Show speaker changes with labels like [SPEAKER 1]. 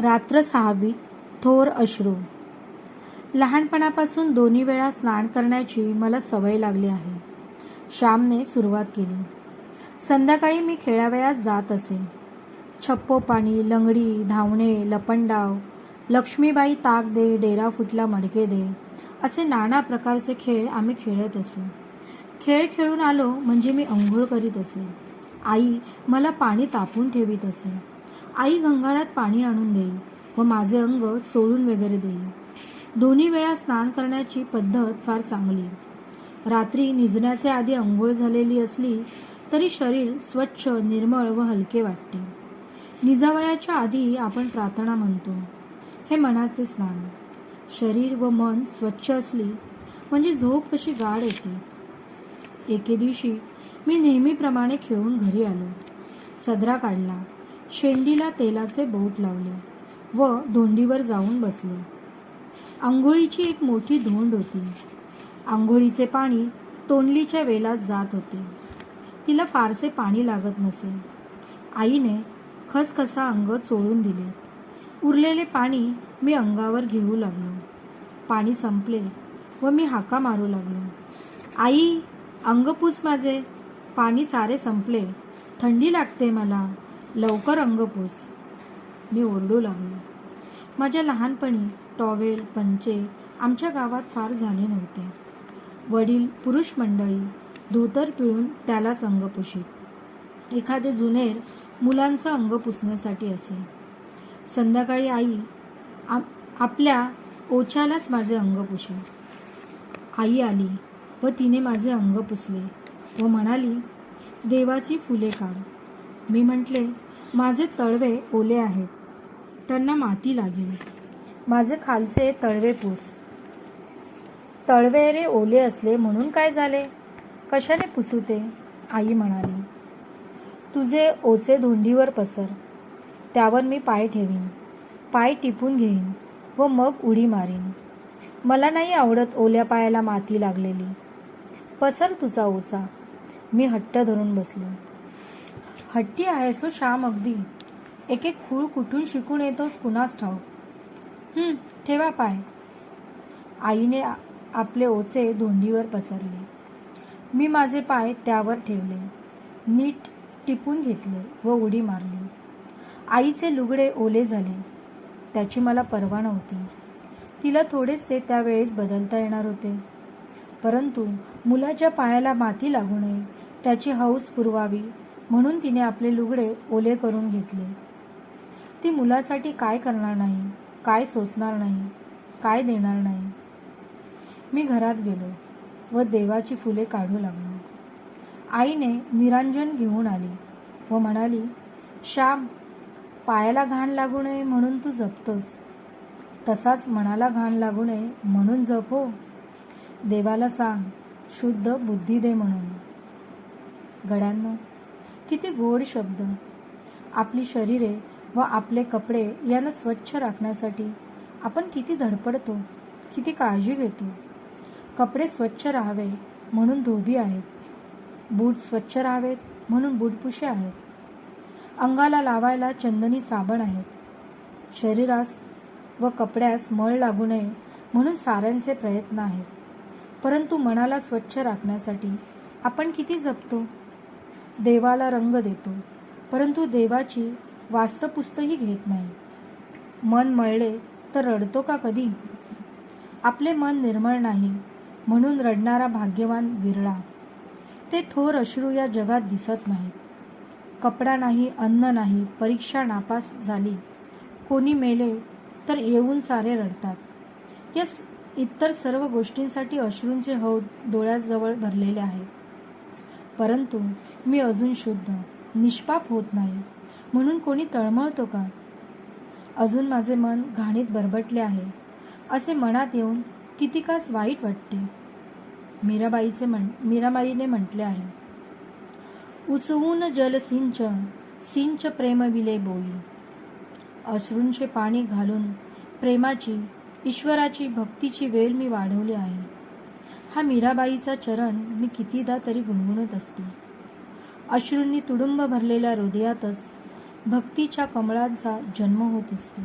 [SPEAKER 1] रात्र सहावी थोर अश्रू. लहानपणापासून दोन्ही वेळा स्नान करण्याची मला सवय लागली आहे. श्यामने सुरुवात केली. संध्याकाळी मी खेळावयास जात असे. छप्पो पाणी लंगडी धावणे लपंडाव लक्ष्मीबाई ताक दे डेरा फुटला मडके दे असे नाना प्रकारचे खेळ आम्ही खेळत असू. खेळ खेळून आलो म्हणजे मी अंघोळ करीत असे. आई मला पाणी तापून ठेवीत असे. आई गंगाळात पाणी आणून देईल व माझे अंग चोळून वगैरे देईल दोन्ही वेळा स्नान करण्याची पद्धत फार चांगली. रात्री निजण्याचे आधी अंघोळ झालेली असली तरी शरीर स्वच्छ निर्मळ व हलके वाटते. निजावयाच्या आधी आपण प्रार्थना म्हणतो. हे मनाचे स्नान. शरीर व मन स्वच्छ असली म्हणजे झोप कशी गाढ येते? एके दिवशी मी नेहमीप्रमाणे खेळून घरी आलो. सदरा काढला. शेंडीला तेलाचे बोट लावले व धोंडीवर जाऊन बसले. आंघोळीची एक मोठी धोंड होती. आंघोळीचे पाणी तोंडलीच्या वेलात जात होते. तिला फारसे पाणी लागत नसे. आईने खसखसा अंग चोळून दिले. उरलेले पाणी मी अंगावर घेऊ लागलो. पाणी संपले व मी हाका मारू लागलो. आई अंगपूस माझे. पाणी सारे संपले. थंडी लागते मला. लवकर अंगपूस मी ओरडू लागलो. माझ्या लहानपणी टॉवेल पंचे आमच्या गावात फार झाले नव्हते. वडील पुरुष मंडळी धोतर पिळून त्यालाच अंग पुशीत. एखादे जुनेर मुलांचं अंग पुसण्यासाठी असे. संध्याकाळी आई आप- आपल्या ओछ्यालाच माझे अंग पुशी आई आली व तिने माझे अंग पुसले व म्हणाली देवाची फुले काढ. मी म्हटले माझे तळवे ओले आहेत. त्यांना माती लागेल. माझे खालचे तळवे पुस. तळवे रे ओले असले म्हणून काय झाले? कशाने पुसू ते आई म्हणाली. तुझे ओचे धोंडीवर पसर. त्यावर मी पाय ठेवीन. पाय टिपून घेईन व मग उडी मारीन. मला नाही आवडत ओल्या पायाला माती लागलेली. पसर तुझा ओचा. मी हट्ट धरून बसलो. हट्टी आहेस हो श्याम अगदी. एक एक खूळ कुठून शिकून येतोस कुणास ठाऊक. ठेवा पाय. आईने आपले ओचे धोंडीवर पसरले. मी माझे पाय त्यावर ठेवले. नीट टिपून घेतले व उडी मारली. आईचे लुगडे ओले झाले. त्याची मला पर्वा नव्हती. तिला थोडेच ते त्यावेळेस बदलता येणार होते. परंतु मुलाच्या पायाला माती लागू नये त्याची हौस पुरवावी म्हणून तिने आपले लुगडे ओले करून घेतले. ती मुलासाठी काय करणार नाही काय सोसणार नाही काय देणार नाही. मी घरात गेलो व देवाची फुले काढू लागलो. आईने निरांजन घेऊन आली व म्हणाली श्याम पायाला घाण लागू नये म्हणून तू जपतोस. तसाच मनाला घाण लागू नये म्हणून जप हो. देवाला सांग शुद्ध बुद्धी दे म्हणून. गड्यांनो किती गोड शब्द. आपली शरीरे व आपले कपडे यांना स्वच्छ राखण्यासाठी आपण किती धडपडतो किती काळजी घेतो. कपडे स्वच्छ राहावे म्हणून धोबी आहेत. बूट स्वच्छ राहावेत म्हणून बूटपुशे आहेत. अंगाला लावायला चंदनी साबण आहेत. शरीरास व कपड्यास मळ लागू नये म्हणून साऱ्यांचे प्रयत्न आहेत. परंतु मनाला स्वच्छ राखण्यासाठी आपण किती जपतो? देवाला रंग देतो परंतु देवाची वास्तपुस्तही घेत नाही. मन मळले तर रडतो का कधी? आपले मन निर्मळ नाही म्हणून रडणारा भाग्यवान विरळा. ते थोर अश्रू या जगात दिसत नाहीत. कपडा नाही अन्न नाही परीक्षा नापास झाली. कोणी मेले तर येऊन सारे रडतात. या स- इतर सर्व गोष्टींसाठी अश्रूंचे हौद डोळ्याजवळ भरलेले आहेत. परंतु मी अजून शुद्ध निष्पाप होत नाही. म्हणून कोणी तळमळतो का? अजून माझे मन घाणीत बरबटले आहे. असे मनात येऊन कितिकास वाईट वाटते. मीराबाईचे म्हण मीराबाईने म्हटले आहे. उसवून जल सिंच सिंच प्रेम विले बोई. अश्रूंचे पाणी घालून प्रेमाची ईश्वराची भक्तीची वेळ मी वाढवली आहे. हा मीराबाईचा चरण मी कितीदा तरी गुणगुणत असतो. अश्रूंनी तुडुंब भरलेल्या हृदयातच भक्तीच्या कमळांचा जन्म होत असतो.